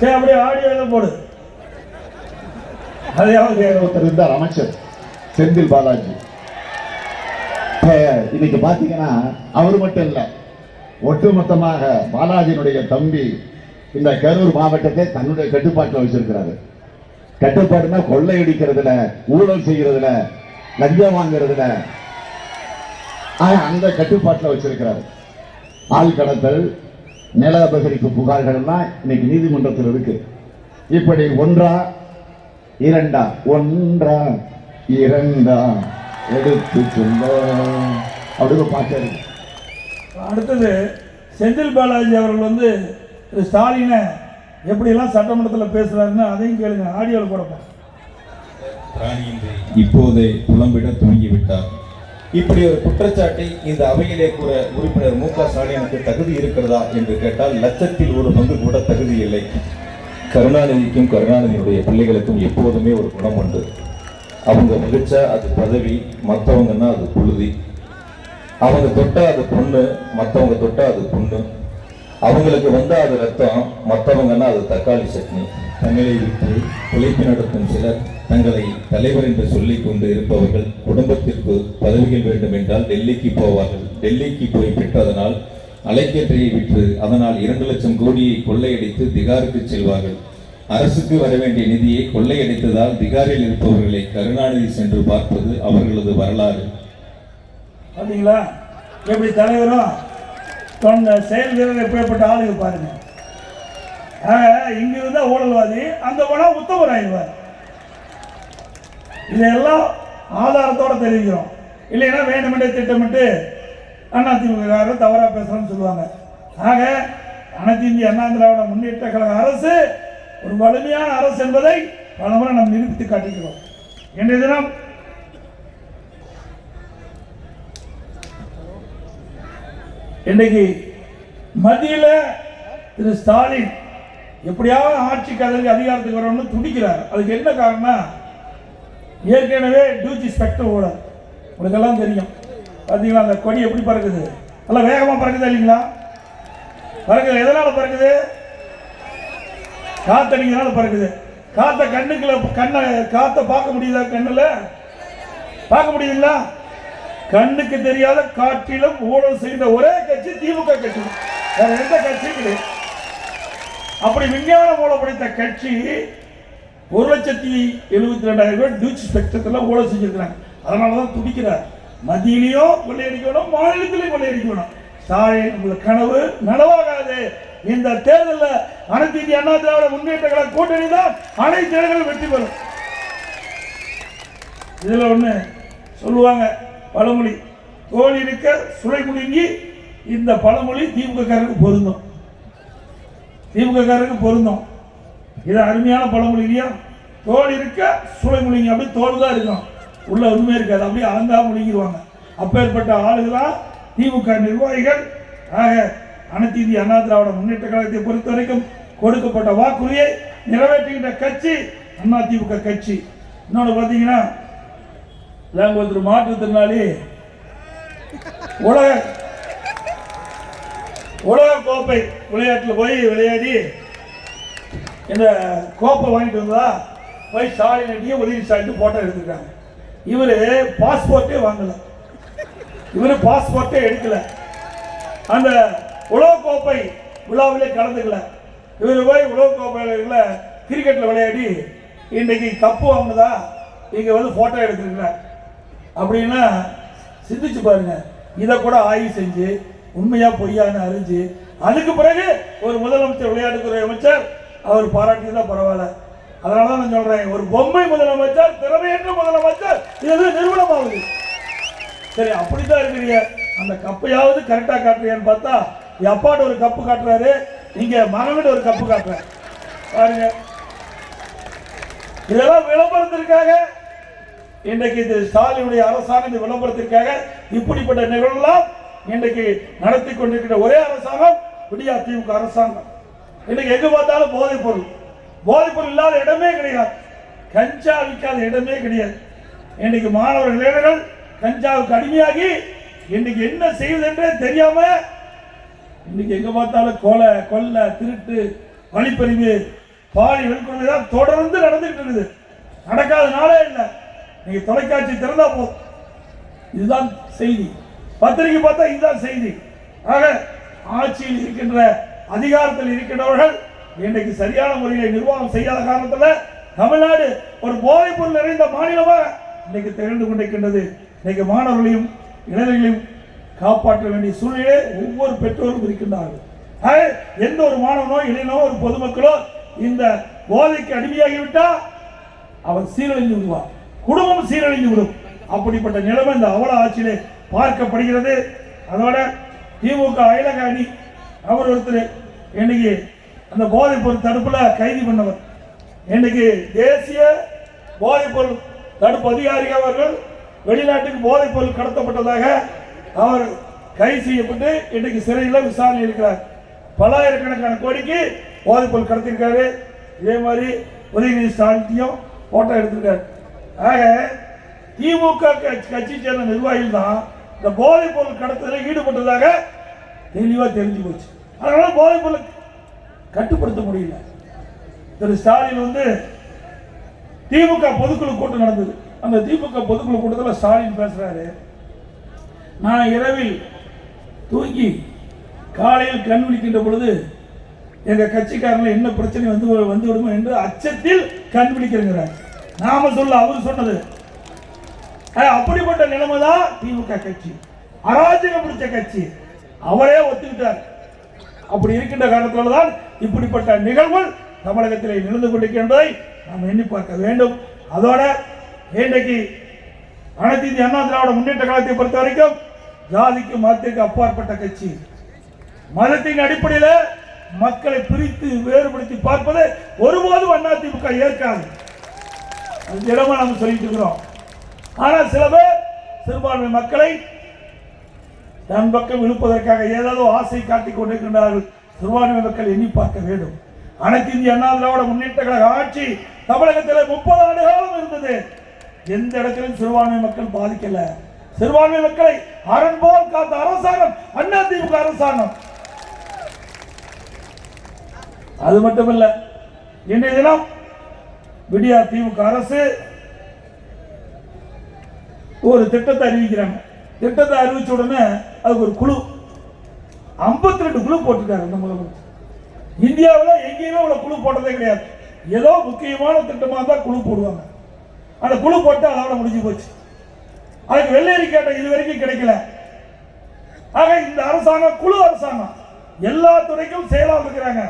சரி அப்படியே ஆடியோ போடு. அதையாவது ஒருத்தர் இருந்தார் அமைச்சர். செந்தில் பாலாஜி. இன்னைக்கு பாத்தீங்கன்னா அவர் மட்டும் இல்லை ஒட்டுமொத்தமாக பாலாஜியினுடைய தம்பி இந்த கரூர் மாவட்டத்தை தன்னுடைய கட்டுப்பாட்டில் வச்சிருக்கிறாரு. கட்டுப்பாடுனா கொள்ளையடிக்கிறதுல ஊழல் செய்யறதுல லஞ்சம் வாங்குறதுல. அந்த கட்டுப்பாட்டில் வச்சிருக்கிறாரு. ஆள் கடத்தல் நில அபகரிப்பு புகார்கள் எல்லாம் இன்னைக்கு நீதிமன்றத்தில் இருக்கு. இப்படி ஒன்றா இரண்டா ஒன்றா இரண்டா எடுத்து சொல்ல. அப்படின்னு இருக்கு. அடுத்தது செந்தில் பாலாஜி அவர்கள் வந்து திரு ஸ்டாலினை எப்படியெல்லாம் சட்டமன்றத்தில் பேசுறாருன்னு அதையும் கேளுங்க ஆடியோவில் போடப்போம் இப்போதே புலம்பிட துவங்கிவிட்டார். இப்படி ஒரு குற்றச்சாட்டை இந்த அவையிலே கூற உறுப்பினர் மு க ஸ்டாலினுக்கு தகுதி இருக்கிறதா என்று கேட்டால் லட்சத்தில் ஒரு பங்கு கூட தகுதி இல்லை. கருணாநிதிக்கும் கருணாநிதியுடைய பிள்ளைகளுக்கும் எப்போதுமே ஒரு குணம் உண்டு. அவங்க மகிழ்ச்சா அது பதவி மற்றவங்கன்னா அது புழுதி. அவங்க தொட்டா அது பொண்ணு மற்றவங்க தொட்டா அது பொண்ணு. அவங்களுக்கு வந்தால் அது ரத்தம் மற்றவங்கன்னா அது தக்காளி சட்னி. தமிழை விட்டு உழைப்பு நடத்தும் சிலர் தங்களை தலைவர் என்று சொல்லிக் கொண்டு இருப்பவர்கள் குடும்பத்திற்கு பதவிகள் வேண்டும் என்றால் டெல்லிக்கு போவார்கள். டெல்லிக்கு போய் பெற்றதனால் அலைக்கற்றையை விற்று அதனால் இரண்டு லட்சம் கோடியை கொள்ளையடித்து திகாருக்கு செல்வார்கள். அரசுக்கு வர வேண்டிய நிதியை கொள்ளையடித்ததால் திகாரில் இருப்பவர்களை கருணாநிதி சென்று பார்ப்பது அவர்களது வரலாறு. அப்படிங்களா எப்படி தலைவரும் செயல் வீரர் எப்படிப்பட்ட ஆளுங்க பாருங்க. இங்க இருந்தா ஊழல்வாதி அங்க போனா உத்தவர் ஆயிடுவார். இதெல்லாம் ஆதாரத்தோட தெரிவிக்கிறோம். இல்லைன்னா வேண்டுமென்றே திட்டமிட்டு அதிமுககாரர் தவறாக பேசுறோம்னு சொல்லுவாங்க. ஆக அனைத்து இந்திய அண்ணா திராவிட முன்னேற்ற கழக அரசு ஒரு வலிமையான அரசு என்பதை பலமுறை நாம் நிரூபித்து காட்டிக்கிறோம் இன்றைய தினம் இன்னைக்கு மத்தியில் திரு ஸ்டாலின் எப்படியாவது ஆட்சி கதறி அதிகாரத்துக்கு வரணும்னு துடிக்கிறார். அதுக்கு என்ன காரணம் ஏற்கனவே டியூட்டி ஸ்பெக்டர் ஓட. உங்களுக்கெல்லாம் தெரியும். பார்த்தீங்களா அந்த கொடி எப்படி பறக்குது? நல்லா வேகமாக பறக்குதா இல்லைங்களா? பறக்குது? எதனால் பறக்குது? காத்தடிக்கிறதுனால பறக்குது. காத்த கண்ணுக்குள்ள கண்ணை காத்த பார்க்க முடியுதா கண்ணுல? பார்க்க முடியுதுங்களா? கண்ணுக்கு தெரியாத காட்டிலும் ஊழல் செய்த ஒரே கட்சி திமுக கட்சி. வேற எந்த கட்சியும் கிடையாது. அப்படி விஞ்ஞான மூலம் படைத்த கட்சி ஒரு லட்சத்தி எழுபத்தி ரெண்டாயிரம் ரூபாய் டியூச்சி ஸ்பெக்ட்ரத்தில் ஊழல் செஞ்சிருக்கிறாங்க. அதனால தான் துடிக்கிறார். மத்தியிலையும் கொள்ளையடிக்கணும் மாநிலத்திலையும் கொள்ளையடிக்கணும் ஸ்டாலின் உங்களுக்கு கனவு நனவாகாது. இந்த தேர்தலில் அனைத்து இந்திய அண்ணா திராவிட முன்னேற்ற கழக கூட்டணி தான் அனைத்து இடங்களும் வெற்றி பெறும். இதில் ஒன்று சொல்லுவாங்க பழமொழி. தோல் இருக்க சுளை முழுங்கி இந்த பழமொழி திமுக காரருக்கு பொருந்தும். திமுகக்காரருக்கு பொருந்தும். இது அருமையான பழமொழி இல்லையா? தோல் இருக்க சுளை முழுங்கி அப்படியே தோல் தான் இருக்கும் உள்ள ஒண்ணுமே இருக்காது. அப்படியே அலங்கா முழுங்கிடுவாங்க அப்பேற்பட்ட ஆளுகளா திமுக நிர்வாகிகள் ஆக அனைத்து இந்திய அண்ணா திராவிட முன்னேற்ற கழகத்தை பொறுத்த வரைக்கும் கொடுக்கப்பட்ட வாக்குறுதியை நிறைவேற்றுகின்ற கட்சி அண்ணா திமுக கட்சி. இன்னொன்று பார்த்தீங்கன்னா ஒருத்தர் மாற்றுத்திறனாளி உலக உலக கோப்பை விளையாட்டில் போய் விளையாடி இந்த கோப்பை வாங்கிட்டு வந்தா போய் ஸ்டாலின் அடியே உதவி ஸ்டாலின் போட்டோ எடுத்துருக்காங்க. இவர் பாஸ்போர்ட்டே வாங்கல. இவர் பாஸ்போர்ட்டே எடுக்கல. அந்த உலக கோப்பை விழாவிலே கலந்துக்கல. இவர் போய் உலக கோப்பையில் கிரிக்கெட்டில் விளையாடி இன்றைக்கு கப்பு வாங்கினதா இங்கே வந்து ஃபோட்டோ எடுத்துருக்கிறார். அப்படின்னா சிந்திச்சு பாருங்கள் இதை கூட ஆய்வு செஞ்சு உண்மையா பொய்யான்னு அறிஞ்சு அதுக்கு பிறகு ஒரு முதலமைச்சர் விளையாட்டுத்துறை அமைச்சர் அவர் பாராட்டியதா பரவாயில்ல. அதனால தான் நான் சொல்றேன் ஒரு பொம்மை முதலமைச்சர் திறமையற்ற முதலமைச்சர் இது நிறுவனமாகுது. சரி அப்படித்தான் இருக்கிறீங்க. அந்த கப்பையாவது கரெக்டாக காட்டுறியான்னு பார்த்தா என் அப்பாட்ட ஒரு கப்பு காட்டுறாரு இங்கே மகன்கிட்ட ஒரு கப்பு காட்டுறேன். பாருங்க. இதெல்லாம் விளம்பரத்திற்காக இன்றைக்கு இது ஸ்டாலினுடைய அரசாங்கம் இந்த விளம்பரத்திற்காக இப்படிப்பட்ட நிகழ்வுலாம் இன்றைக்கு நடத்தி கொண்டிருக்கிற ஒரே அரசாங்கம் விடியா திமுக அரசாங்கம். இன்னைக்கு எங்க பார்த்தாலும் போதைப் பொருள் போதைப் பொருள் இல்லாத இடமே கிடையாது. கஞ்சா விற்காத இடமே கிடையாது. இன்னைக்கு மாணவர்கள் இளைஞர்கள் கஞ்சாவுக்கு அடிமையாகி இன்னைக்கு என்ன செய்வதென்றே தெரியாம இன்னைக்கு எங்க பார்த்தாலும் கொலை கொள்ளை திருட்டு வழிப்பறிவு பாலி வன்கொடுமை தொடர்ந்து நடந்துட்டு இருக்குது. நடக்காத நாளே இல்லை. நீங்க தொலைக்காட்சி திறந்தா போதும். இதுதான் செய்தி. பத்திரிகை பார்த்தா இதுதான் செய்தி. ஆக ஆட்சியில் இருக்கின்ற அதிகாரத்தில் இருக்கின்றவர்கள் இன்றைக்கு சரியான முறையில் நிர்வாகம் செய்யாத காரணத்தில் தமிழ்நாடு ஒரு போதைப் பொருள் நிறைந்த மாநிலமாக இன்னைக்கு திகழ்ந்து கொண்டிருக்கின்றது. இன்னைக்கு மாணவர்களையும் இளைஞர்களையும் காப்பாற்ற வேண்டிய சூழ்நிலை ஒவ்வொரு பெற்றோரும் இருக்கின்றார்கள். எந்த ஒரு மாணவனோ இளைஞனோ ஒரு பொதுமக்களோ இந்த போதைக்கு அடிமையாகிவிட்டால் அவன் சீரழிந்து விடுவான். குடும்பம் சீரழிந்து விடும். அப்படிப்பட்ட நிலைமை இந்த அவல ஆட்சியிலே பார்க்கப்படுகிறது. அதோட திமுக அயலக அணி அவர் ஒருத்தர் இன்னைக்கு அந்த போதைப் பொருள் தடுப்புல கைது பண்ணவர். இன்னைக்கு தேசிய போதைப் பொருள் தடுப்பு அதிகாரி அவர்கள் வெளிநாட்டுக்கு போதைப் பொருள் கடத்தப்பட்டதாக அவர் கைது செய்யப்பட்டு இன்னைக்கு சிறையில் விசாரணை இருக்கிறார். பல்லாயிரக்கணக்கான கோடிக்கு போதைப் பொருள் கடத்திருக்காரு இதே மாதிரி உதயநிதி ஸ்டாலினையும் போட்டோ எடுத்திருக்காரு. ஆக திமுக கட்சி- சேர்ந்த நிர்வாகிகள் தான் இந்த போதைப் பொருள் கடத்தலில் ஈடுபட்டதாக தெளிவாக தெரிஞ்சு போச்சு. அதனால போதைப் பொருள் கட்டுப்படுத்த முடியல. திரு ஸ்டாலின் வந்து திமுக பொதுக்குழு கூட்டம் நடந்தது. அந்த திமுக பொதுக்குழு கூட்டத்தில் ஸ்டாலின் பேசுறாரு. நான் இரவில் தூங்கி காலையில் கண் விழிக்கின்ற பொழுது எங்க கட்சிக்காரங்க என்ன பிரச்சனை வந்து வந்து விடுமோ என்று அச்சத்தில் கண் விழிக்கிறேங்கிறார். நாம சொல்ல அவர் சொன்னது அப்படிப்பட்ட நிலைமை தான் திமுக கட்சி. அராஜகம் பிடிச்ச கட்சி. அவரே ஒத்துக்கிட்டார். அப்படி இருக்கின்ற காரணத்தினால தான் இப்படிப்பட்ட நிகழ்வுகள் தமிழகத்தில் நிகழ்ந்து கொண்டிருக்கின்றதை நாம் எண்ணி பார்க்க வேண்டும். அதோட இன்றைக்கு அனைத்து இந்திய அண்ணா திராவிட முன்னேற்ற காலத்தை பொறுத்த வரைக்கும் ஜாதிக்கு மதத்திற்கு அப்பாற்பட்ட கட்சி. மதத்தின் அடிப்படையில் மக்களை பிரித்து வேறுபடுத்தி பார்ப்பது ஒருபோதும் அதிமுக ஏற்காது. இடமா நம்ம சொல்லிட்டு இருக்கிறோம். ஆனால் சில பேர் சிறுபான்மை மக்களை தன் பக்கம் இழுப்பதற்காக ஏதாவது ஆசை காட்டிக் கொண்டிருக்கின்றார்கள். சிறுபான்மை மக்கள் எண்ணி பார்க்க வேண்டும். அனைத்து இந்திய அண்ணா திராவிட முன்னேற்ற கழக ஆட்சி தமிழகத்தில் முப்பது ஆண்டு காலம் இருந்தது. எந்த இடத்திலும் சிறுபான்மை மக்கள் பாதிக்கல. சிறுபான்மை மக்களை அரண் போல் காத்த அரசாங்கம் அண்ணா திமுக அரசாங்கம். அது மட்டுமல்ல இன்றைய தினம் விடியா திமுக அரசு ஒரு திட்டத்தை அறிவிக்கிறாங்க. திட்டத்தை அறிவிச்ச உடனே அதுக்கு ஒரு குழு. 52 ரெண்டு குழு போட்டிருக்காரு அந்த முதலமைச்சர். இந்தியாவில் எங்கேயுமே உள்ள குழு போட்டதே கிடையாது. ஏதோ முக்கியமான திட்டமாக தான் குழு போடுவாங்க. அந்த குழு போட்டு அதோட முடிஞ்சு போச்சு. அதுக்கு வெள்ளேரி கேட்ட இது வரைக்கும் கிடைக்கல. ஆக இந்த அரசாங்கம் குழு அரசாங்கம் எல்லா துறைக்கும் செயலாக இருக்கிறாங்க.